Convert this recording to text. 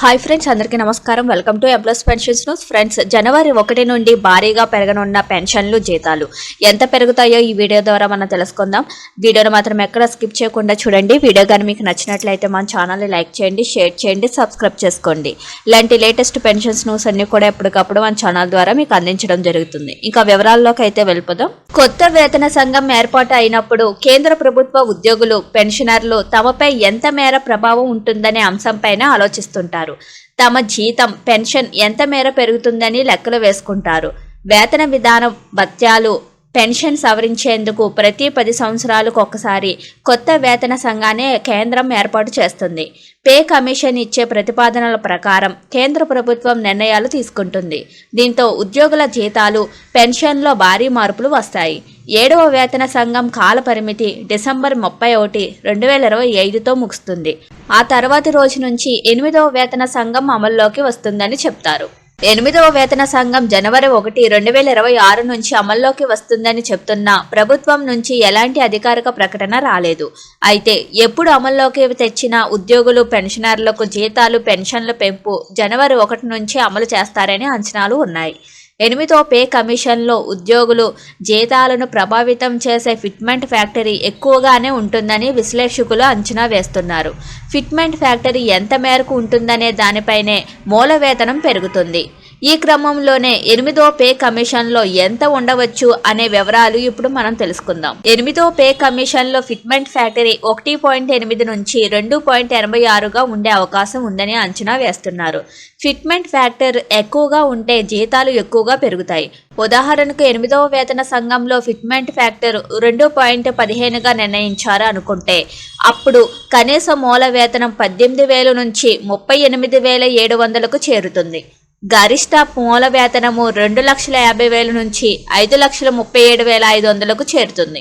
Hi friends అందరికీ నమస్కారం. Welcome to employees pensions news. Friends జనవరి ఒకటి నుండి భారీగా పెరగనున్న పెన్షన్లు జీతాలు. ఎంత పెరుగుతాయో ఈ వీడియో ద్వారా మనం తెలుసుకుందాం. వీడియోను మాత్రం ఎక్కడ స్కిప్ చేయకుండా చూడండి. వీడియో కానీ మీకు నచ్చినట్లయితే మన ఛానల్ని లైక్ చేయండి షేర్ చేయండి సబ్స్క్రైబ్ చేసుకోండి. ఇలాంటి లేటెస్ట్ పెన్షన్స్ న్యూస్ అన్ని కూడా ఎప్పటికప్పుడు మన ఛానల్ ద్వారా మీకు అందించడం జరుగుతుంది. ఇంకా వివరాల్లోకి అయితే వెళ్ళిపోదాం. కొత్త వేతన సంఘం ఏర్పాటు అయినప్పుడు కేంద్ర ప్రభుత్వ ఉద్యోగులు పెన్షనర్లు తమపై ఎంత మేర ప్రభావం ఉంటుందనే అంశంపైన ఆలోచిస్తుంటారు. తమ జీతం పెన్షన్ ఎంత మేర పెరుగుతుందని లెక్కలు వేసుకుంటారు. వేతన విధానం భత్యాలు పెన్షన్ సవరించేందుకు ప్రతి పది సంవత్సరాలకు ఒకసారి కొత్త వేతన సంఘాన్ని కేంద్రం ఏర్పాటు చేస్తుంది. పే కమిషన్ ఇచ్చే ప్రతిపాదనల ప్రకారం కేంద్ర ప్రభుత్వం నిర్ణయాలు తీసుకుంటుంది. దీంతో ఉద్యోగుల జీతాలు పెన్షన్లో భారీ మార్పులు వస్తాయి. ఏడవ వేతన సంఘం కాల పరిమితి డిసెంబర్ ముప్పై ఒకటి రెండు వేల ఇరవై ఐదుతో ముగుస్తుంది. ఆ తర్వాతి రోజు నుంచి ఎనిమిదవ వేతన సంఘం అమల్లోకి వస్తుందని చెప్తారు. ఎనిమిదవ వేతన సంఘం జనవరి ఒకటి రెండు వేల ఇరవై ఆరు నుంచి అమల్లోకి వస్తుందని చెప్తున్నా. ప్రభుత్వం నుంచి ఎలాంటి అధికారిక ప్రకటన రాలేదు. అయితే ఎప్పుడు అమల్లోకి తెచ్చిన ఉద్యోగులు పెన్షనర్లకు జీతాలు పెన్షన్ల పెంపు జనవరి ఒకటి నుంచి అమలు చేస్తారని అంచనాలు ఉన్నాయి. ఎనిమిదో పే కమిషన్లో ఉద్యోగులు జీతాలను ప్రభావితం చేసే ఫిట్మెంట్ ఫ్యాక్టరీ ఎక్కువగానే ఉంటుందని విశ్లేషకులు అంచనా వేస్తున్నారు. ఫిట్మెంట్ ఫ్యాక్టరీ ఎంత మేరకు ఉంటుందనే దానిపైనే మూల వేతనం పెరుగుతుంది. ఈ క్రమంలోనే ఎనిమిదో పే కమిషన్లో ఎంత ఉండవచ్చు అనే వివరాలు ఇప్పుడు మనం తెలుసుకుందాం. ఎనిమిదో పే కమిషన్లో ఫిట్మెంట్ ఫ్యాక్టరీ ఒకటి పాయింట్ ఎనిమిది నుంచి రెండు పాయింట్ ఎనభై ఆరుగా ఉండే అవకాశం ఉందని అంచనా వేస్తున్నారు. ఫిట్మెంట్ ఫ్యాక్టర్ ఎక్కువగా ఉంటే జీతాలు ఎక్కువగా పెరుగుతాయి. ఉదాహరణకు ఎనిమిదవ వేతన సంఘంలో ఫిట్మెంట్ ఫ్యాక్టర్ రెండు పాయింట్ పదిహేనుగా నిర్ణయించారు అనుకుంటే అప్పుడు కనీస మూల వేతనం పద్దెనిమిది వేల నుంచి ముప్పై ఎనిమిది వేల ఏడు వందలకు చేరుతుంది. గరిష్ట మూల వేతనము రెండు లక్షల యాభై వేల నుంచి ఐదు లక్షల ముప్పై ఏడు వేల ఐదు వందలకు చేరుతుంది.